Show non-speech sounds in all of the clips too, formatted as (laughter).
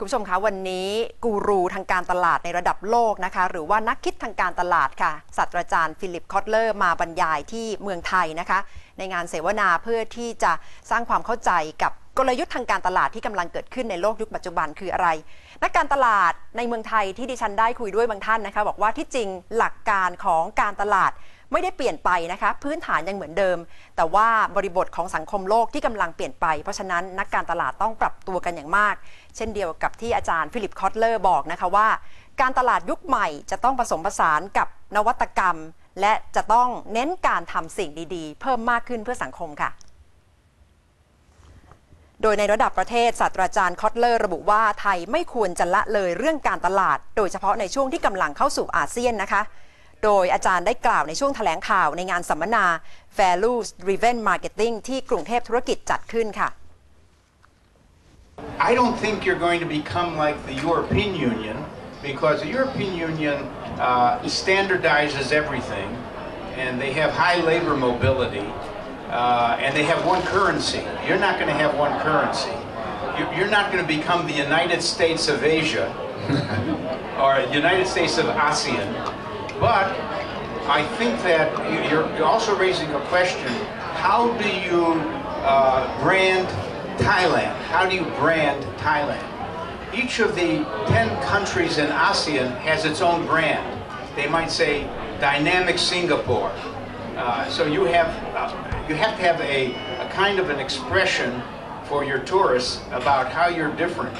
คุณผู้ชมคะวันนี้กูรูทางการตลาดในระดับโลกนะคะ หรือว่านักคิดทางการตลาดค่ะศาสตราจารย์ฟิลิปคอตเลอร์มาบรรยายที่เมืองไทยนะคะ ในงานเสวนาเพื่อที่จะสร้างความเข้าใจกับกลยุทธ์ทางการตลาดที่กำลังเกิดขึ้นในโลกยุคปัจจุบันคืออะไร นักการตลาดในเมืองไทยที่ดิฉันได้คุยด้วยบางท่านนะคะ บอกว่าที่จริงหลักการของการตลาด ไม่ได้เปลี่ยนไปนะคะ พื้นฐานยังเหมือนเดิม แต่ว่าบริบทของสังคมโลกที่กำลังเปลี่ยนไป เพราะฉะนั้นนักการตลาดต้องปรับตัวกันอย่างมาก เช่นเดียวกับที่อาจารย์ฟิลิปคอตเลอร์บอกนะคะว่า การตลาดยุคใหม่จะต้องผสมผสานกับนวัตกรรม และจะต้องเน้นการทำสิ่งดีๆ เพิ่มมากขึ้นเพื่อสังคมค่ะโดยในระดับประเทศศาสตราจารย์คอตเลอร์ระบุว่าไทยไม่ควรจะละเลยเรื่องการตลาด โดยเฉพาะในช่วงที่กำลังเข้าสู่อาเซียนนะคะ โดยอาจารย์ได้กล่าวในช่วงแถลงข่าวในงานสัมมนา Value Driven Marketing ที่กรุงเทพธุรกิจจัดขึ้นค่ะ I don't think you're going to become like the European Union because the European Union uh, standardizes everything and they have high labor mobility uh, and they have one currency. You're not going to have one currency. You- You're not going to become the United States of Asia (laughs) or United States of ASEAN. but I think that you- you're you're also raising a question, how do you uh, brand Thailand? How do you brand Thailand? Each of the 10 countries in ASEAN has its own brand. They might say Dynamic Singapore. Uh, so you have, uh, you have to have a, a kind of an expression for your tourists about how you're different.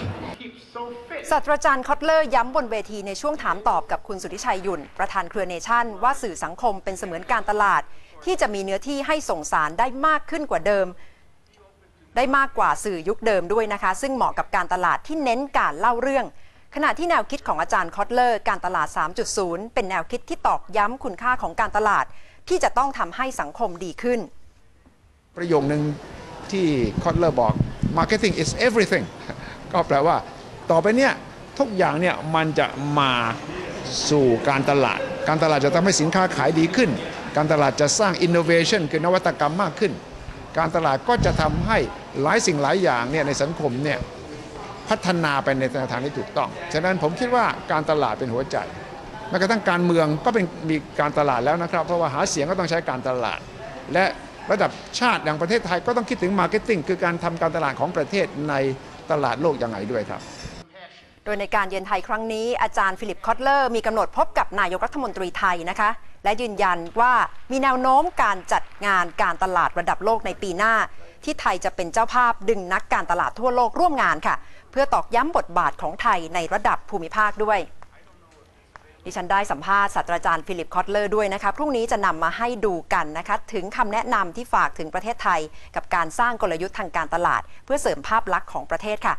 ศาสตราจารย์คอตเลอร์ย้ำบนเวทีในช่วงถามตอบกับคุณสุทธิชัยยุ่น ประธานเครือเนชั่น ว่าสื่อสังคมเป็นเสมือนการตลาด ที่จะมีเนื้อที่ให้ส่งสารได้มากขึ้นกว่าเดิม ได้มากกว่าสื่อยุคเดิมด้วยนะคะ ซึ่งเหมาะกับการตลาดที่เน้นการเล่าเรื่อง ขณะที่แนวคิดของอาจารย์คอตเลอร์ การตลาด 3.0 เป็นแนวคิดที่ตอกย้ำคุณค่าของการตลาด ที่จะต้องทำให้สังคมดีขึ้น ประโยคหนึ่งที่คอตเลอร์บอก marketing is everything ก็แปลว่าต่อไปเนี่ย ทุกอย่างเนี่ยมันจะมาสู่การตลาด การตลาดจะทำให้สินค้าขายดีขึ้น การตลาดจะสร้าง innovation คือนวัตกรรมมากขึ้น การตลาดก็จะทำให้หลายสิ่งหลายอย่างเนี่ยในสังคมเนี่ยพัฒนาไปในทางที่ถูกต้อง ฉะนั้นผมคิดว่าการตลาดเป็นหัวใจแม้กระทั่งการเมืองก็เป็นมีการตลาดแล้วนะครับ เพราะว่าหาเสียงก็ต้องใช้การตลาด และระดับชาติอย่างประเทศไทยก็ต้องคิดถึงมาร์เก็ตติ้งคือการทำการตลาดของประเทศในตลาดโลกยังไงด้วยครับ โดยในการเยือนไทยครั้งนี้อาจารย์ฟิลิปคอตเลอร์มีกำหนดพบกับนายกรัฐมนตรีไทยนะคะ และยืนยันว่ามีแนวโน้มการจัดงานการตลาดระดับโลกในปีหน้า ที่ไทยจะเป็นเจ้าภาพดึงนักการตลาดทั่วโลกร่วมงานค่ะ เพื่อตอกย้ำบทบาทของไทยในระดับภูมิภาคด้วยดิฉันได้สัมภาษณ์ศาสตราจารย์ฟิลิปคอตเลอร์ด้วยนะคะ พรุ่งนี้จะนำมาให้ดูกันนะคะ ถึงคำแนะนำที่ฝากถึงประเทศไทย กับการสร้างกลยุทธ์ทางการตลาด เพื่อเสริมภาพลักษณ์ของประเทศค่ะ